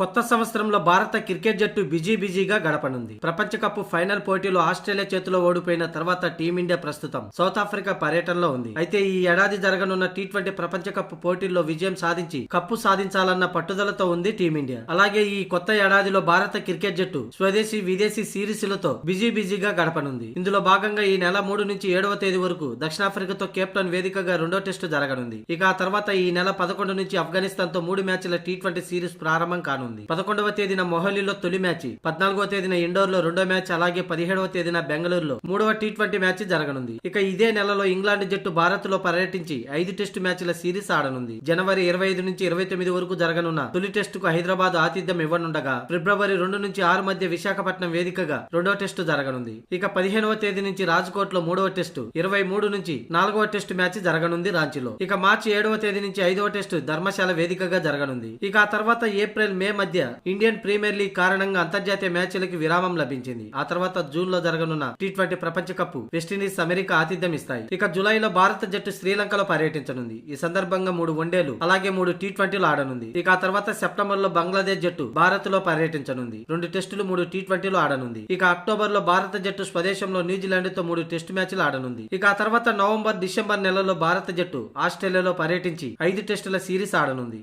కొత్త సంవత్సరంలో భారత క్రికెట్ జట్టు బిజీ బిజీగా గడపనుంది. ప్రపంచ కప్ ఫైనల్ పోటీలో ఆస్ట్రేలియా చేతిలో ఓడిపోయిన తర్వాత టీమిండియా ప్రస్తుతం సౌత్ ఆఫ్రికా పర్యటనలో ఉంది. అయితే ఈ ఏడాది జరగనున్న టీ ట్వంటీ ప్రపంచ కప్ పోటీల్లో విజయం సాధించి కప్పు సాధించాలన్న పట్టుదలతో ఉంది టీమిండియా. అలాగే ఈ కొత్త ఏడాదిలో భారత క్రికెట్ జట్టు స్వదేశీ విదేశీ సిరీస్లతో బిజీ బిజీగా గడపనుంది. ఇందులో భాగంగా ఈ నెల మూడు నుంచి ఏడవ తేదీ వరకు దక్షిణాఫ్రికాతో కెప్టెన్ వేదికగా రెండో టెస్టు జరగనుంది. ఇక ఆ తర్వాత ఈ నెల పదకొండు నుంచి ఆఫ్ఘనిస్తాన్తో మూడు మ్యాచ్ల టీ ట్వంటీ సిరీస్ ప్రారంభం కానుంది. పదకొండవ తేదీన మొహాలీలో తొలి మ్యాచ్ పద్నాలుగవ తేదీన ఇండోర్లో రెండో మ్యాచ్ అలాగే పదిహేడవ తేదీన బెంగళూరులో మూడవ టీ ట్వంటీ మ్యాచ్ జరగనుంది. ఇక ఇదే నెలలో ఇంగ్లాండ్ జట్టు భారత్లో పర్యటించి ఐదు టెస్టు మ్యాచ్ల సిరీస్ ఆడనుంది. జనవరి ఇరవై ఐదు నుంచి ఇరవై తొమ్మిది వరకు జరగనున్న తొలి టెస్టుకు హైదరాబాద్ ఆతిథ్యం ఇవ్వనుండగా ఫిబ్రవరి రెండు నుంచి ఆరు మధ్య విశాఖపట్నం వేదికగా రెండవ టెస్టు జరగనుంది. ఇక పదిహేనవ తేదీ నుంచి రాజ్కోట్లో మూడవ టెస్టు ఇరవై మూడు నుంచి నాలుగవ టెస్టు మ్యాచ్ జరగనుంది రాంచీలో. ఇక మార్చి ఏడవ తేదీ నుంచి ఐదవ టెస్టు ధర్మశాల వేదికగా జరగనుంది. ఇక ఆ తర్వాత ఏప్రిల్ మే మే మధ్య ఇండియన్ ప్రీమియర్ లీగ్ కారణంగా అంతర్జాతీయ మ్యాచ్లకి విరామం లభించింది. ఆ తర్వాత జూన్లో జరగనున్న టీ ట్వంటీ ప్రపంచ కప్ వెస్టిండీస్ అమెరికా ఆతిథ్యం ఇస్తాయి. ఇక జూలైలో భారత జట్టు శ్రీలంకలో పర్యటించనుంది. ఈ సందర్భంగా మూడు వన్డేలు అలాగే మూడు టీ ట్వంటీలు ఆడనుంది. ఇక ఆ తర్వాత సెప్టెంబర్లో బంగ్లాదేశ్ జట్టు భారత్లో పర్యటించనుంది. రెండు టెస్టులు మూడు టీ ట్వంటీలు ఆడనుంది. ఇక అక్టోబర్లో భారత జట్టు స్వదేశంలో న్యూజిలాండ్తో మూడు టెస్టు మ్యాచ్లు ఆడనుంది. ఇక ఆ తర్వాత నవంబర్ డిసెంబర్ నెలలో భారత జట్టు ఆస్ట్రేలియాలో పర్యటించి ఐదు టెస్టుల సిరీస్ ఆడనుంది.